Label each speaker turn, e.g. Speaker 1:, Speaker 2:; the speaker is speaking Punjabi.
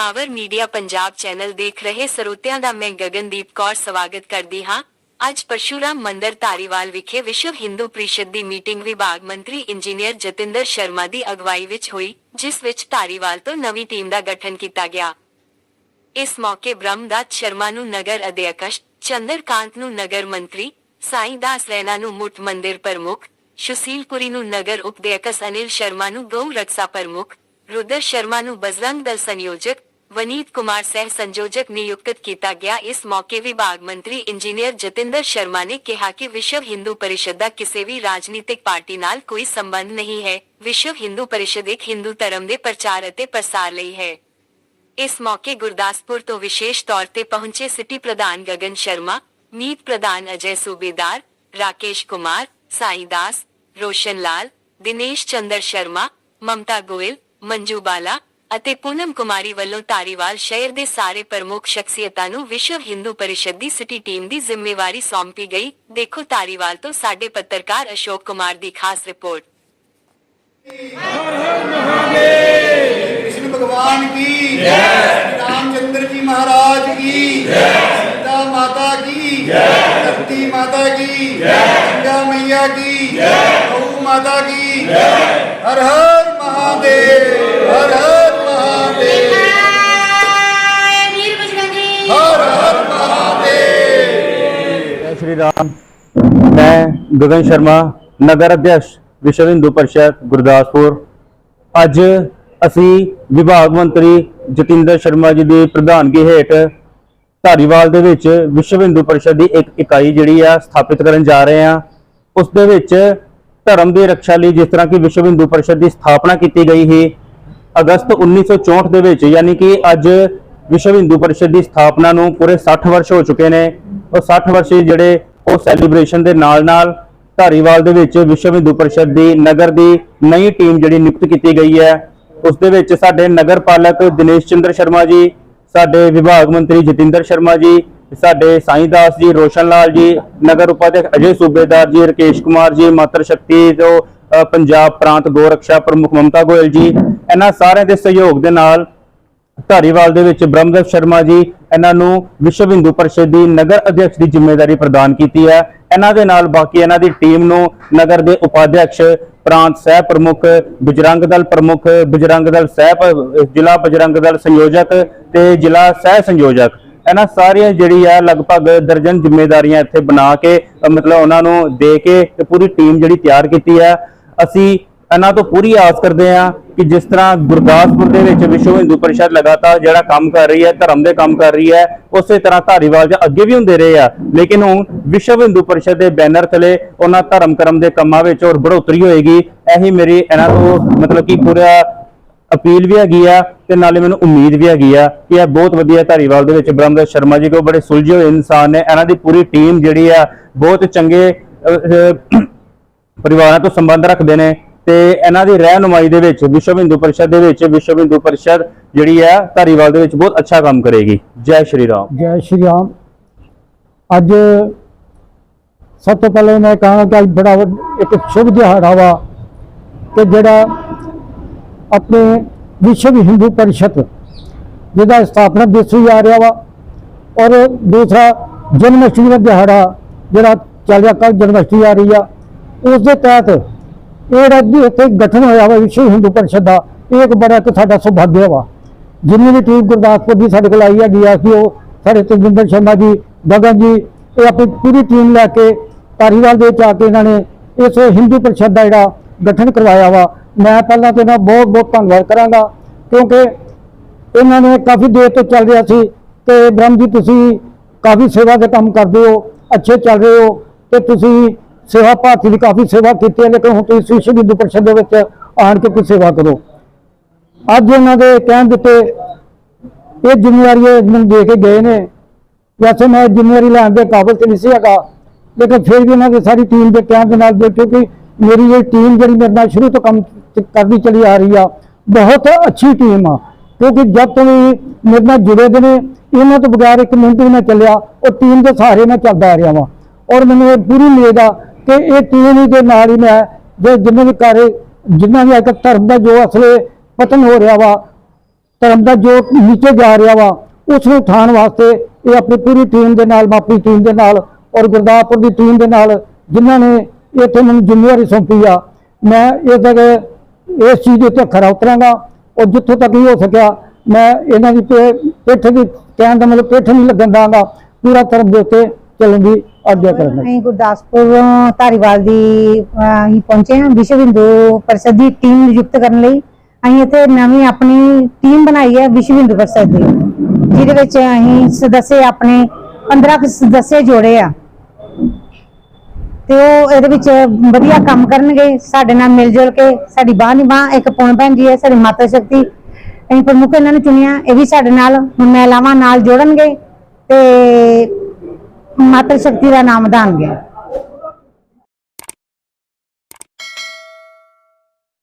Speaker 1: ਪਾਵਰ ਮੀਡੀਆ ਪੰਜਾਬ ਚੈਨਲ ਦੇਖ ਰਹੇ ਸਰੋਤਿਆਂ ਦਾ ਮੈਂ ਗਗਨਦੀਪ ਕੌਰ ਸਵਾਗਤ ਕਰਦੀ ਹਾਂ। ਅੱਜ ਪਰਸ਼ੂਰਾਮ ਮੰਦਿਰ ਧਾਰੀਵਾਲ ਵਿਖੇ ਵਿਸ਼ਵ ਹਿੰਦੂ ਪ੍ਰੀਸ਼ਦ ਦੀ ਮੀਟਿੰਗ ਵਿਭਾਗ ਮੰਤਰੀ ਇੰਜੀਨੀਅਰ ਜਤਿੰਦਰ ਸ਼ਰਮਾ ਦੀ ਅਗਵਾਈ ਵਿੱਚ ਹੋਈ, ਜਿਸ ਵਿੱਚ ਧਾਰੀਵਾਲ ਤੋਂ ਨਵੀਂ ਟੀਮ ਦਾ ਗਠਨ ਕੀਤਾ ਗਿਆ। ਇਸ ਮੌਕੇ ਬ੍ਰਹਮਦਾਸ ਸ਼ਰਮਾ ਨੂੰ ਨਗਰ ਅਧਿਆਕਸ਼ ਚੰਦਰਕਾਂਤ ਨੂੰ ਨਗਰ ਮੰਤਰੀ, ਸਾਈਂ ਦਾਸ ਰੈਣਾ ਨੂੰ ਮੁੱਖ ਮੰਦਿਰ ਪ੍ਰਮੁੱਖ ਸੁਸ਼ੀਲਪੁਰੀ ਨੂੰ ਨਗਰ ਉਪਦੇਅਕਸ ਅਨਿਲ ਸ਼ਰਮਾ ਨੂੰ ਗਊ ਰਕਸ਼ਾ ਪ੍ਰਮੁੱਖ, ਰੁਦਰ ਸ਼ਰਮਾ ਨੂੰ ਬਜਰੰਗ ਦਲ ਸੰਯੋਜਕ ਵਨੀਤ ਕੁਮਾਰ ਸਹਿ ਸੰਯੋਜਕ ਨਿਯੁਕਤ ਕੀਤਾ ਗਿਆ ਇਸ ਮੌਕੇ ਵਿਭਾਗ ਮੰਤਰੀ ਇੰਜੀਨੀਅਰ ਜਤਿੰਦਰ ਸ਼ਰਮਾ ਨੇ ਕਿਹਾ ਕਿ ਵਿਸ਼ਵ ਹਿੰਦੂ ਪਰਿਸ਼ਦ ਦਾ ਕਿਸੇ ਵੀ ਰਾਜਨੀਤਿਕ ਪਾਰਟੀ ਨਾਲ ਕੋਈ ਸੰਬੰਧ ਨਹੀਂ ਹੈ ਵਿਸ਼ਵ ਹਿੰਦੂ ਪਰਿਸ਼ਦ ਇੱਕ ਹਿੰਦੂ ਧਰਮ ਦੇ ਪ੍ਰਚਾਰ ਅਤੇ ਪ੍ਰਸਾਰ ਲਈ ਹੈ ਇਸ ਮੌਕੇ ਗੁਰਦਾਸਪੁਰ ਤੋਂ ਵਿਸ਼ੇਸ਼ ਤੌਰ ਤੇ ਪਹੁੰਚੇ ਸਿਟੀ ਪ੍ਰਧਾਨ ਗਗਨ ਸ਼ਰਮਾ ਮੀਤ ਪ੍ਰਧਾਨ ਅਜੈ ਸੂਬੇਦਾਰ ਰਾਕੇਸ਼ ਕੁਮਾਰ ਸਾਈ ਦਾਸ ਰੋਸ਼ਨ ਲਾਲ ਦਿਨੇਸ਼ ਚੰਦਰ ਸ਼ਰਮਾ ਮਮਤਾ ਗੋਇਲ ਮੰਜੂ ਬਾਲਾ ਅਤੇ ਪੂਨਮ ਕੁਮਾਰੀ ਵੱਲੋਂ ਧਾਰੀਵਾਲ ਸ਼ਹਿਰ ਦੇ ਸਾਰੇ ਪ੍ਰਮੁੱਖ ਸ਼ਖਸੀਅਤਾਂ ਨੂੰ ਵਿਸ਼ਵ ਹਿੰਦੂ ਪਰਿਸ਼ਦ ਦੀ ਸਿਟੀ ਟੀਮ ਦੀ ਜ਼ਿੰਮੇਵਾਰੀ ਸੌਂਪੀ ਗਈ। ਦੇਖੋ ਧਾਰੀਵਾਲ ਤੋਂ ਸਾਡੇ ਪੱਤਰਕਾਰ ਅਸ਼ੋਕ ਕੁਮਾਰ ਦੀ ਖਾਸ ਰਿਪੋਰਟ।
Speaker 2: ਹਰ ਹਰ ਮਹਾਦੇਵ। ਕ੍ਰਿਸ਼ਨ ਭਗਵਾਨ ਕੀ ਜੈ। ਰਾਮਚੰਦਰ ਜੀ ਮਹਾਰਾਜ ਕੀ ਜੈ। ਸੀਤਾ ਮਾਤਾ ਕੀ ਜੈ। ਧਰਤੀ ਮਾਤਾ ਕੀ ਜੈ। ਗੰਗਾ ਮਈਆ ਕੀ ਜੈ। ਗਊ
Speaker 3: ਮਾਤਾ ਕੀ
Speaker 2: ਜੈ। ਹਰ ਹਰ
Speaker 4: ਮਹਾਦੇਵ। ਹਰ ਹਰ ਮੈਂ ਗਗਨ ਸ਼ਰਮਾ, ਨਗਰ ਅਧਿਕਸ਼ ਵਿਸ਼ਵ ਹਿੰਦੂ ਪਰਿਸ਼ਦ, ਗੁਰਦਾਸਪੁਰ। ਅੱਜ ਅਸੀਂ ਵਿਭਾਗ ਮੰਤਰੀ ਜਤਿੰਦਰ ਸ਼ਰਮਾ ਜੀ ਦੀ ਪ੍ਰਧਾਨਗੀ ਹੇਠ ਧਾਰੀਵਾਲ ਦੇ ਵਿੱਚ ਵਿਸ਼ਵ ਹਿੰਦੂ ਪਰਿਸ਼ਦ ਦੀ ਇੱਕ ਇਕਾਈ ਜਿਹੜੀ ਆ ਸਥਾਪਿਤ ਕਰਨ ਜਾ ਰਹੇ ਆ ਉਸ ਦੇ ਵਿੱਚ ਧਰਮ ਦੀ ਰੱਖਿਆ ਲਈ ਜਿਸ ਤਰ੍ਹਾਂ ਕਿ ਵਿਸ਼ਵ ਹਿੰਦੂ ਪਰਿਸ਼ਦ ਦੀ ਸਥਾਪਨਾ ਕੀਤੀ ਗਈ ਸੀ, ਅਗਸਤ 1964 ਦੇ ਵਿੱਚ, ਯਾਨੀ ਕਿ ਅੱਜ ਵਿਸ਼ਵ ਹਿੰਦੂ ਪਰਿਸ਼ਦ ਦੀ ਸਥਾਪਨਾ ਨੂੰ ਪੂਰੇ 60 ਵਰਸ਼ ਹੋ ਚੁੱਕੇ ਨੇ। ਉਹ 60 ਵਰਸ਼ ਜਿਹੜੇ ਉਹ ਸੈਲੀਬ੍ਰੇਸ਼ਨ ਦੇ ਨਾਲ-ਨਾਲ ਧਾਰੀਵਾਲ ਦੇ ਵਿੱਚ ਵਿਸ਼ਵ ਹਿੰਦੂ ਪਰਿਸ਼ਦ ਦੀ ਨਗਰ ਦੀ ਨਈ ਟੀਮ ਜਿਹੜੀ ਨਿਯੁਕਤ ਕੀਤੀ ਗਈ ਹੈ, ਉਸ ਦੇ ਵਿੱਚ ਸਾਡੇ ਨਗਰ ਪਾਲਕ ਦਿਨੇਸ਼ ਚੰਦਰ ਸ਼ਰਮਾ ਜੀ, ਸਾਡੇ ਵਿਭਾਗ ਮੰਤਰੀ ਜਤਿੰਦਰ ਸ਼ਰਮਾ ਜੀ, ਸਾਡੇ ਸਾਈਂ ਦਾਸ ਜੀ, ਰੋਸ਼ਨ ਲਾਲ ਜੀ, ਨਗਰ ਉਪਾਧਿਆਕ ਅਜੇ ਸੂਬੇਦਾਰ ਜੀ, ਰਕੇਸ਼ ਕੁਮਾਰ ਜੀ, ਮਾਤਰ ਸ਼ਕਤੀ ਜੋ ਪੰਜਾਬ ਪ੍ਰਾਂਤ ਗੋਰਖਸ਼ਾ ਪ੍ਰਮੁੱਖ ਮਮਤਾ ਗੋਇਲ ਜੀ, ਇਹਨਾਂ ਸਾਰਿਆਂ ਦੇ ਸਹਿਯੋਗ ਦੇ ਨਾਲ ਧਾਰੀਵਾਲ ਦੇ ਵਿੱਚ ਬ੍ਰਹਮਦੇਵ ਸ਼ਰਮਾ ਜੀ ਇਹਨਾਂ ਨੂੰ ਵਿਸ਼ਵ ਹਿੰਦੂ ਪਰਿਸ਼ਦ ਦੀ ਨਗਰ ਅਧਿਕਸ਼ ਦੀ ਜ਼ਿੰਮੇਵਾਰੀ ਪ੍ਰਦਾਨ ਕੀਤੀ ਹੈ। ਇਹਨਾਂ ਦੇ ਨਾਲ ਬਾਕੀ ਇਹਨਾਂ ਦੀ ਟੀਮ ਨੂੰ ਨਗਰ ਦੇ ਉਪਾਧਿਅਕਸ਼ ਪ੍ਰਾਂਤ ਸਹਿ ਪ੍ਰਮੁੱਖ, ਬਜਰੰਗ ਦਲ ਪ੍ਰਮੁੱਖ, ਬਜਰੰਗ ਦਲ ਸਹਿ ਪ- ਜ਼ਿਲ੍ਹਾ ਬਜਰੰਗ ਦਲ ਸੰਯੋਜਕ ਤੇ ਜ਼ਿਲ੍ਹਾ ਸਹਿ ਸੰਯੋਜਕ। ਇਹਨਾਂ ਸਾਰੀਆਂ ਜਿਹੜੀ ਹੈ ਲਗਭਗ ਦਰਜਨ ਜ਼ਿੰਮੇਵਾਰੀਆਂ ਇੱਥੇ ਬਣਾ ਕੇ, ਮਤਲਬ ਉਹਨਾਂ ਨੂੰ ਦੇ ਕੇ ਤੇ ਪੂਰੀ ਟੀਮ ਜਿਹੜੀ ਤਿਆਰ ਕੀਤੀ ਹੈ। ਅਸੀਂ ਇਹਨਾਂ ਤੋਂ ਪੂਰੀ ਆਸ ਕਰਦੇ ਹਾਂ ਕਿ ਜਿਸ ਤਰ੍ਹਾਂ ਗੁਰਦਾਸਪੁਰ ਦੇ ਵਿੱਚ ਵਿਸ਼ਵ ਹਿੰਦੂ ਪਰਿਸ਼ਦ ਲਗਾਤਾਰ ਜਿਹੜਾ ਕੰਮ ਕਰ ਰਹੀ ਹੈ, ਧਰਮ ਦੇ ਕੰਮ ਕਰ ਰਹੀ ਹੈ, ਉਸੇ ਤਰ੍ਹਾਂ ਧਾਰੀਵਾਲ 'ਚ ਅੱਗੇ ਵੀ ਹੁੰਦੇ ਰਹੇ ਆ। ਲੇਕਿਨ ਹੁਣ ਵਿਸ਼ਵ ਹਿੰਦੂ ਪਰਿਸ਼ਦ ਦੇ ਬੈਨਰ ਥਲੇ ਉਹਨਾਂ ਧਰਮ ਕਰਮ ਦੇ ਕੰਮਾਂ ਵਿੱਚ ਹੋਰ ਬੜੋਤਰੀ ਹੋਏਗੀ। ਇਹੀ ਮੇਰੀ ਇਹਨਾਂ ਤੋਂ ਮਤਲਬ ਕਿ ਪੂਰਾ ਅਪੀਲ ਵੀ ਹੈਗੀ ਆ ਤੇ ਨਾਲੇ ਮੈਨੂੰ ਉਮੀਦ ਵੀ ਹੈਗੀ ਆ ਕਿ ਇਹ ਬਹੁਤ ਵਧੀਆ ਧਾਰੀਵਾਲ ਦੇ ਵਿੱਚ ਬ੍ਰਹਮਦਤ ਸ਼ਰਮਾ ਜੀ ਕੋ ਬੜੇ ਸੁਲਝੇ ਹੋਏ ਇਨਸਾਨ ਨੇ, ਇਹਨਾਂ ਦੀ ਪੂਰੀ ਟੀਮ ਜਿਹੜੀ ਆ ਬਹੁਤ ਚੰਗੇ ਪਰਿਵਾਰਾਂ ਤੋਂ ਸੰਬੰਧ ਰੱਖਦੇ ਨੇ। ਤੇ ਇਹਨਾਂ ਦੀ ਰਹਿਨੁਮਾਈ ਦੇ ਵਿੱਚ ਵਿਸ਼ਵ ਹਿੰਦੂ ਪਰਿਸ਼ਦ ਦੇ ਵਿੱਚ ਵਿਸ਼ਵ ਹਿੰਦੂ ਪਰਿਸ਼ਦ ਜਿਹੜੀ ਹੈ ਧਾਰੀਵਾਲ ਦੇ ਵਿੱਚ ਬਹੁਤ ਅੱਛਾ ਕੰਮ ਕਰੇਗੀ। ਜੈ ਸ਼੍ਰੀ ਰਾਮ।
Speaker 5: ਜੈ ਸ਼੍ਰੀ ਰਾਮ। ਅੱਜ ਸਭ ਤੋਂ ਪਹਿਲੇ ਮੈਂ ਕਹਾਂਗਾ ਕਿ ਅੱਜ ਬੜਾ ਇੱਕ ਸ਼ੁਭ ਦਿਹਾੜਾ ਵਾ ਕਿ ਜਿਹੜਾ ਆਪਣੇ ਵਿਸ਼ਵ ਹਿੰਦੂ ਪਰਿਸ਼ਦ ਜਿਹਦਾ ਸਥਾਪਨਾ ਦਿਵਸ ਵੀ ਆ ਰਿਹਾ ਵਾ ਔਰ ਦੂਸਰਾ ਜਨਮ ਅਸ਼ਟਮੀ ਦਾ ਦਿਹਾੜਾ ਜਿਹੜਾ ਚੱਲ ਰਿਹਾ ਕੱਲ ਜਨਮ ਅਸ਼ਟਮੀ ਆ ਰਹੀ ਆ, ਉਸ ਦੇ ਤਹਿਤ ਇਹ ਜਿਹੜਾ ਜੀ ਇੱਥੇ ਗਠਨ ਹੋਇਆ ਵਾ, ਵਿਸ਼ਵ ਹਿੰਦੂ ਪਰਿਸ਼ਦ ਦਾ। ਇਹ ਇੱਕ ਬੜਾ ਇੱਕ ਸਾਡਾ ਸੁਭਾਗਿਆ ਵਾ। ਜਿੰਨੀ ਵੀ ਟੀਮ ਗੁਰਦਾਸਪੁਰ ਦੀ ਸਾਡੇ ਕੋਲ ਆਈ ਹੈਗੀ ਆ ਕਿ ਉਹ, ਸਾਡੇ ਤਜਿੰਦਰ ਸ਼ਰਮਾ ਜੀ, ਗਗਨ ਜੀ, ਇਹ ਆਪਣੀ ਪੂਰੀ ਟੀਮ ਲੈ ਕੇ ਪਾਰੀਵਾਲ ਦੇ ਵਿੱਚ ਆ ਕੇ ਇਹਨਾਂ ਨੇ ਇਸ ਹਿੰਦੂ ਪਰਿਸ਼ਦ ਦਾ ਜਿਹੜਾ ਗਠਨ ਕਰਵਾਇਆ ਵਾ। ਮੈਂ ਪਹਿਲਾਂ ਤੇ ਇਹਨਾਂ ਬਹੁਤ ਬਹੁਤ ਧੰਨਵਾਦ ਕਰਾਂਗਾ, ਕਿਉਂਕਿ ਇਹਨਾਂ ਨੇ ਕਾਫੀ ਦੇਰ ਤੋਂ ਚੱਲ ਰਿਹਾ ਸੀ ਕਿ ਬ੍ਰਹਮ ਜੀ, ਤੁਸੀਂ ਕਾਫੀ ਸੇਵਾ ਦੇ ਕੰਮ ਕਰਦੇ ਹੋ, ਅੱਛੇ ਚੱਲ ਰਹੇ ਹੋ, ਤੇ ਤੁਸੀਂ ਸੇਵਾ ਭਾਰਤੀ ਦੀ ਕਾਫੀ ਸੇਵਾ ਕੀਤੀ ਹੈ, ਲੇਕਿਨ ਹੁਣ ਤੁਸੀਂ ਵਿਸ਼ਵ ਹਿੰਦੂ ਪਰਿਸ਼ਦ ਦੇ ਵਿੱਚ ਆਣ ਕੇ ਕੋਈ ਸੇਵਾ ਕਰੋ। ਅੱਜ ਇਹਨਾਂ ਦੇ ਕਹਿਣ ਦਿੱਤੇ ਇਹ ਜ਼ਿੰਮੇਵਾਰੀ ਮੈਨੂੰ ਦੇ ਕੇ ਗਏ ਨੇ। ਵੈਸੇ ਮੈਂ ਜ਼ਿੰਮੇਵਾਰੀ ਲੈਣ ਦੇ ਕਾਬਲ ਤੇ ਨਹੀਂ ਸੀ ਹੈਗਾ, ਲੇਕਿਨ ਫਿਰ ਵੀ ਇਹਨਾਂ ਦੀ ਸਾਰੀ ਟੀਮ ਦੇ ਕਹਿਣ ਦੇ ਨਾਲ ਜੋ ਕਿਉਂਕਿ ਮੇਰੀ ਇਹ ਟੀਮ ਜਿਹੜੀ ਮੇਰੇ ਨਾਲ ਸ਼ੁਰੂ ਤੋਂ ਕੰਮ ਕਰਦੀ ਚਲੀ ਆ ਰਹੀ ਆ, ਬਹੁਤ ਅੱਛੀ ਟੀਮ ਆ। ਕਿਉਂਕਿ ਜਦ ਤੋਂ ਵੀ ਮੇਰੇ ਨਾਲ ਜੁੜੇ ਦੇ ਨੇ, ਇਹਨਾਂ ਤੋਂ ਬਗੈਰ ਇੱਕ ਮਿੰਟ ਵੀ ਨਾ ਚੱਲਿਆ, ਉਹ ਟੀਮ ਦੇ ਸਹਾਰੇ ਮੈਂ ਚੱਲਦਾ ਆ ਰਿਹਾ ਵਾਂ। ਔਰ ਮੈਨੂੰ ਇਹ ਪੂਰੀ ਉਮੀਦ ਆ ਕਿ ਇਹ ਟੀਮ ਦੇ ਨਾਲ ਹੀ ਮੈਂ, ਜੇ ਜਿੰਨੇ ਵੀ ਕਾਰੇ ਜਿੰਨਾ ਵੀ ਅੱਜ ਧਰਮ ਦਾ ਜੋ ਅਸਲੇ ਪਤਨ ਹੋ ਰਿਹਾ ਵਾ, ਧਰਮ ਦਾ ਜੋ ਨੀਚੇ ਜਾ ਰਿਹਾ ਵਾ ਉਸ ਨੂੰ ਉਠਾਉਣ ਵਾਸਤੇ ਇਹ ਆਪਣੀ ਪੂਰੀ ਟੀਮ ਦੇ ਨਾਲ, ਮਾਪੀ ਟੀਮ ਦੇ ਨਾਲ ਔਰ ਗੁਰਦਾਸਪੁਰ ਦੀ ਟੀਮ ਦੇ ਨਾਲ ਜਿਨ੍ਹਾਂ ਨੇ ਇੱਥੇ ਮੈਨੂੰ ਜ਼ਿੰਮੇਵਾਰੀ ਸੌਂਪੀ ਆ, ਮੈਂ ਇਹ ਤੱਕ ਇਸ ਚੀਜ਼ ਦੇ ਉੱਤੇ ਖਰਾ ਉਤਰਾਂਗਾ ਔਰ ਜਿੱਥੋਂ ਤੱਕ ਹੀ ਹੋ ਸਕਿਆ, ਮੈਂ ਇਹਨਾਂ ਦੀ ਪੇ- ਪਿੱਠ ਦੀ ਕਹਿਣ ਦਾ ਮਤਲਬ ਪਿੱਠ ਨਹੀਂ ਲੱਗਣ ਦਾਂਗਾ, ਪੂਰਾ ਧਰਮ ਦੇ ਉੱਤੇ ਚੱਲਣ ਦੀ ਆਗਿਆ ਕਰਾਂਗਾ
Speaker 3: ਅਸੀਂ ਗੁਰਦਾਸਪੁਰ, ਧਾਰੀਵਾਲ ਦੀ ਅਸੀਂ ਪਹੁੰਚੇ ਹਾਂ ਵਿਸ਼ਵ ਹਿੰਦੂ ਪਰਿਸ਼ਦ ਦੀ ਟੀਮ ਨਿਯੁਕਤ ਕਰਨ ਲਈ। ਅਸੀਂ ਇੱਥੇ ਨਵੀਂ ਆਪਣੀ ਟੀਮ ਬਣਾਈ ਹੈ ਵਿਸ਼ਵ ਹਿੰਦੂ ਪਰਿਸ਼ਦ ਦੀ, ਜਿਹਦੇ ਵਿੱਚ ਅਸੀਂ ਸਦੱਸਿਆ ਆਪਣੇ 15 ਕੁ ਸਦੱਸਿਆ ਜੋੜੇ ਆ। ਤੇ ਉਹ ਇਹਦੇ ਵਿੱਚ ਵਧੀਆ ਕੰਮ ਕਰਨਗੇ, ਸਾਡੇ ਨਾਲ ਮਿਲ ਜੁਲ ਕੇ, ਸਾਡੀ ਬਾਂਹ ਨਿਭਾਂ ਇੱਕ ਪੌਣ ਭੈਣ ਜੀ ਹੈ, ਸਾਡੀ ਮਾਤਾ ਸ਼ਕਤੀ। ਅਸੀਂ ਪ੍ਰਮੁੱਖ ਇਹਨਾਂ ਨੂੰ ਚੁਣਿਆ, ਇਹ ਵੀ ਸਾਡੇ ਨਾਲ ਮਹਿਲਾਵਾਂ ਨਾਲ ਜੋੜਨਗੇ। ਤੇ ਮਾਤਰ ਸ਼ਕਤੀ ਦਾ ਨਾਮ ਵਧਾਉਣਗੇ